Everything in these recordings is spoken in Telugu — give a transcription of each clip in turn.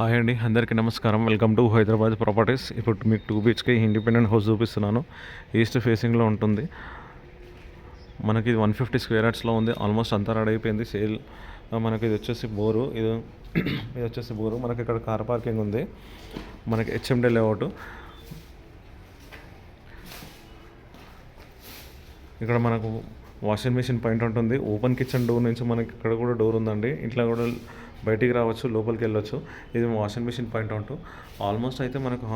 హాయ్ అండి అందరికీ నమస్కారం. Welcome to Hyderabad properties. ఇప్పుడు మీకు టూ బీచ్కి ఇండిపెండెంట్ హౌస్ చూపిస్తున్నాను. ఈస్ట్ ఫేసింగ్లో ఉంటుంది. మనకి ఇది వన్ ఫిఫ్టీ స్క్వేర్ యార్డ్స్లో ఉంది. ఆల్మోస్ట్ అంతా రెడీ అయిపోయింది. సేల్ మనకి ఇది వచ్చేసి బోరు. ఇది ఇది వచ్చేసి బోరు. మనకి ఇక్కడ కార్ పార్కింగ్ ఉంది. మనకి హెచ్ఎండి లేఅవుట్. ఇక్కడ మనకు వాషింగ్ మిషన్ పాయింట్ ఉంటుంది. ఓపెన్ కిచెన్ డోర్ నుంచి మనకి ఇక్కడ కూడా డోర్ ఉందండి. ఇంట్లో కూడా బయటికి రావచ్చు లోపలికి వెళ్ళొచ్చు. ఇది washing machine point out almost అయితే మనకు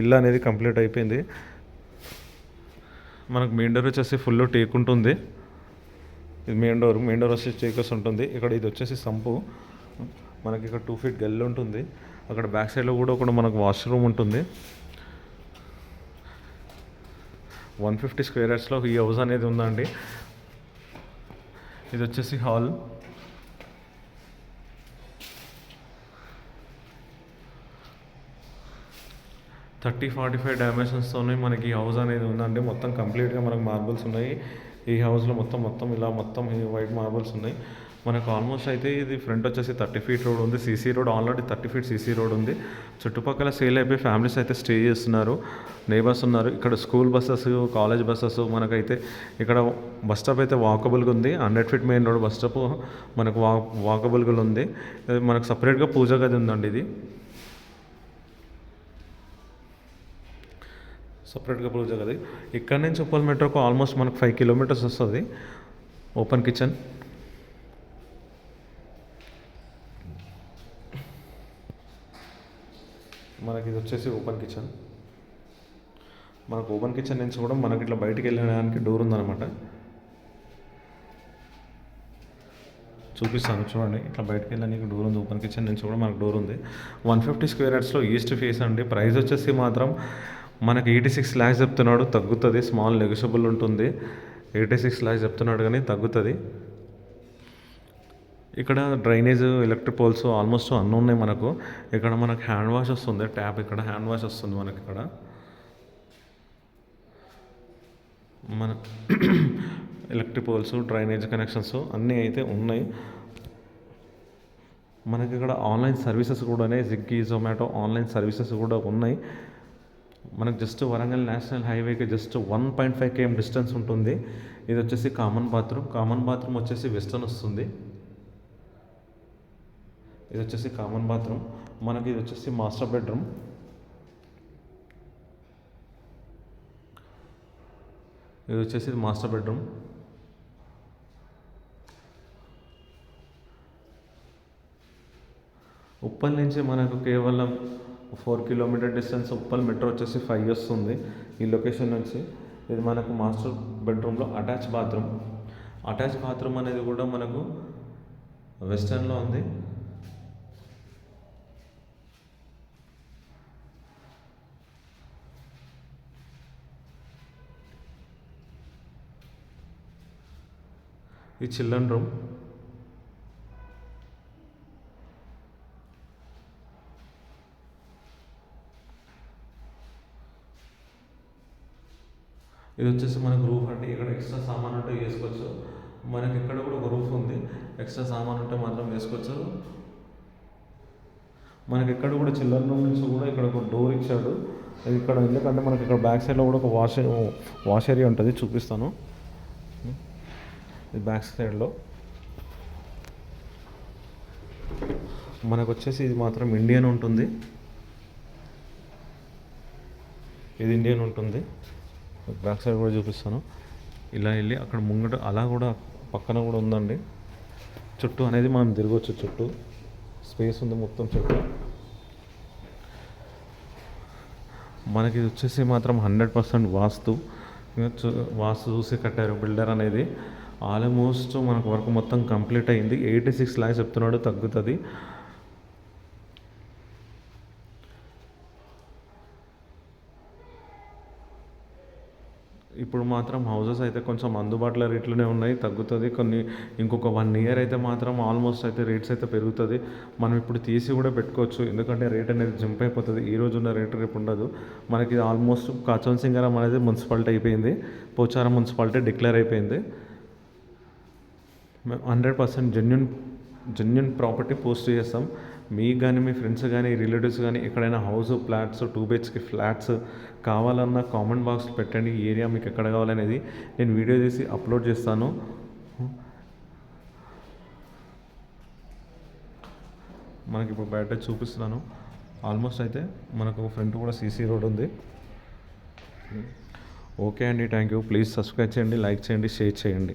ఇల్లు అనేది కంప్లీట్ అయిపోయింది. మనకు మెయిన్ డోర్ వచ్చేసి ఫుల్ టేక్ ఉంటుంది. ఇది మెయిన్ డోర్ మెయిన్ డోర్ వచ్చేసి టేకర్స్ ఉంటుంది. ఇక్కడ ఇది వచ్చేసి సంపు. మనకి ఇక్కడ టూ ఫీట్ గల్లి ఉంటుంది. అక్కడ బ్యాక్ సైడ్లో కూడా ఒక మనకు వాష్రూమ్ ఉంటుంది. వన్ ఫిఫ్టీ స్క్వేర్ యార్డ్స్లో ఈ హౌస్ అనేది ఉందండి. ఇది వచ్చేసి హాల్ థర్టీ ఫార్టీ ఫైవ్ డైమెన్షన్స్తోనే మనకి ఈ హౌస్ అనేది ఉందండి. మొత్తం కంప్లీట్గా మనకు మార్బుల్స్ ఉన్నాయి. ఈ హౌస్లో మొత్తం మొత్తం ఇలా మొత్తం ఈ వైట్ మార్బుల్స్ ఉన్నాయి. మనకు ఆల్మోస్ట్ అయితే ఇది ఫ్రంట్ వచ్చేసి థర్టీ ఫీట్ రోడ్ ఉంది. CC road already thirty feet CC road ఉంది. చుట్టుపక్కల సేల్ అయిపోయి ఫ్యామిలీస్ అయితే స్టే చేస్తున్నారు. నేబర్స్ ఉన్నారు. ఇక్కడ స్కూల్ బస్సెస్ కాలేజ్ బస్సెస్ మనకైతే ఇక్కడ బస్ స్టాప్ అయితే వాకబుల్గా ఉంది. Hundred feet main road bus stop మనకు వా వాకబుల్గా ఉంది. మనకు సపరేట్గా పూజ గది ఉందండి ఇది. సపరేట్గా పూజ కదా ఇక్కడ నుంచి ఉప్పల్ మెట్రోకు ఆల్మోస్ట్ మనకు ఫైవ్ కిలోమీటర్స్ వస్తుంది. Open kitchen. మనకి ఇది వచ్చేసి ఓపెన్ కిచెన్. మనకు ఓపెన్ కిచెన్ నుంచి కూడా మనకి ఇట్లా బయటికి వెళ్ళడానికి డోర్ ఉందన్నమాట. చూపిస్తాను చూడండి. ఇట్లా బయటకు వెళ్ళడానికి డోర్ ఉంది. ఓపెన్ కిచెన్ నుంచి కూడా మనకు డోర్ ఉంది. వన్ ఫిఫ్టీ స్క్వేర్ యార్డ్స్లో ఈస్ట్ ఫేస్ అండి. ప్రైస్ వచ్చేసి మాత్రం మనకి ఎయిటీ సిక్స్ ల్యాక్స్ చెప్తున్నాడు తగ్గుతుంది. స్మాల్ నెగోషియబుల్ ఉంటుంది. ఎయిటీ సిక్స్ ల్యాక్స్ చెప్తున్నాడు కానీ తగ్గుతుంది. ఇక్కడ డ్రైనేజ్ ఎలక్ట్రిక్ పోల్స్ ఆల్మోస్ట్ అన్నీ ఉన్నాయి మనకు. ఇక్కడ మనకు హ్యాండ్ వాష్ వస్తుంది ట్యాప్ ఇక్కడ హ్యాండ్ వాష్ వస్తుంది మనకి ఇక్కడ. మన ఎలక్ట్రిక్ పోల్స్ డ్రైనేజ్ కనెక్షన్స్ అన్నీ అయితే ఉన్నాయి. మనకి ఇక్కడ ఆన్లైన్ సర్వీసెస్ కూడా స్విగ్గీ జొమాటో ఆన్లైన్ సర్వీసెస్ కూడా ఉన్నాయి. మనకు జస్ట్ వరంగల్ నేషనల్ హైవేకి just one point five K M distance ఉంటుంది. ఇది వచ్చేసి కామన్ బాత్రూమ్. కామన్ బాత్రూమ్ వచ్చేసి వెస్టర్న్ వస్తుంది. ఇది వచ్చేసి కామన్ బాత్రూమ్. మనకి ఇది వచ్చేసి మాస్టర్ బెడ్రూమ్. ఇది వచ్చేసి మాస్టర్ బెడ్రూమ్. ఉప్పల్ నుంచి మనకు కేవలం four kilometre distance Uppal metro వచ్చేసి ఫైవ్ వస్తుంది. ఈ లొకేషన్ నుంచి ఇది మనకు మాస్టర్ బెడ్రూమ్లో అటాచ్ బాత్రూమ్. అటాచ్ బాత్రూమ్ అనేది కూడా మనకు వెస్టర్న్లో ఉంది. ఈ చిల్డ్రన్ రూమ్. ఇది వచ్చేసి మనకు రూఫ్ అండి ఇక్కడ ఎక్స్ట్రా సామాన్ ఉంటే వేసుకోవచ్చు. మనకి ఇక్కడ కూడా ఒక రూఫ్ ఉంది. ఎక్స్ట్రా సామాన్ ఉంటే మాత్రం వేసుకోవచ్చు. మనకి ఇక్కడ కూడా చిల్డ్రన్ రూమ్ నుంచి కూడా ఇక్కడ ఒక డోర్ ఇచ్చాడు. ఇక్కడ ఎందుకంటే మనకి ఇక్కడ బ్యాక్ సైడ్లో కూడా ఒక వాష్ వాష్ ఏరియా ఉంటుంది. చూపిస్తాను. ఇది బ్యాక్ సైడ్లో మనకు వచ్చేసి ఇది మాత్రం ఇండియన్ ఉంటుంది. ఇది ఇండియన్ ఉంటుంది. బ్యాక్ సైడ్ కూడా చూపిస్తాను. ఇలా వెళ్ళి అక్కడ ముంగట అలా కూడా పక్కన కూడా ఉందండి. చుట్టూ అనేది మనం తిరగవచ్చు చుట్టూ. స్పేస్ ఉంది మొత్తం చుట్టూ. మనకి ఇది వచ్చేసి మాత్రం హండ్రెడ్ పర్సెంట్ వాస్తు. వాస్తు చూసి కట్టారు బిల్డర్ అనేది. ఆల్మోస్ట్ మనకు వర్క్ మొత్తం కంప్లీట్ అయింది. ఎయిటీ సిక్స్ ల్యాక్స్ చెప్తున్నాడు తగ్గుతుంది. ఇప్పుడు మాత్రం హౌసెస్ అయితే కొంచెం అందుబాటులో రేట్లోనే ఉన్నాయి తగ్గుతుంది. కొన్ని ఇంకొక వన్ ఇయర్ అయితే మాత్రం ఆల్మోస్ట్ అయితే రేట్స్ అయితే పెరుగుతుంది. మనం ఇప్పుడు తీసి కూడా పెట్టుకోవచ్చు. ఎందుకంటే రేట్ అనేది జంప్ అయిపోతుంది. ఈ రోజు ఉన్న రేట్ రేపు ఉండదు. మనకి ఆల్మోస్ట్ కాచోన్ సింగరం అనేది మున్సిపాలిటీ అయిపోయింది. పోచారం మున్సిపాలిటీ డిక్లేర్ అయిపోయింది. మేము hundred percent genuine genuine property post చేస్తాం. మీకు కానీ మీ ఫ్రెండ్స్ కానీ రిలేటివ్స్ కానీ ఎక్కడైనా హౌస్ ఫ్లాట్స్ టూ బెడ్స్కి ఫ్లాట్స్ కావాలన్నా కామెంట్ బాక్స్ పెట్టండి. ఏరియా మీకు ఎక్కడ కావాలనేది నేను వీడియో తీసి అప్లోడ్ చేస్తాను. మనకి ఇప్పుడు బయట చూపిస్తున్నాను. ఆల్మోస్ట్ అయితే మనకు ఫ్రంట్ కూడా సీసీ రోడ్ ఉంది. ఓకే అండి. Thank you. ప్లీజ్ సబ్స్క్రైబ్ చేయండి లైక్ చేయండి షేర్ చేయండి.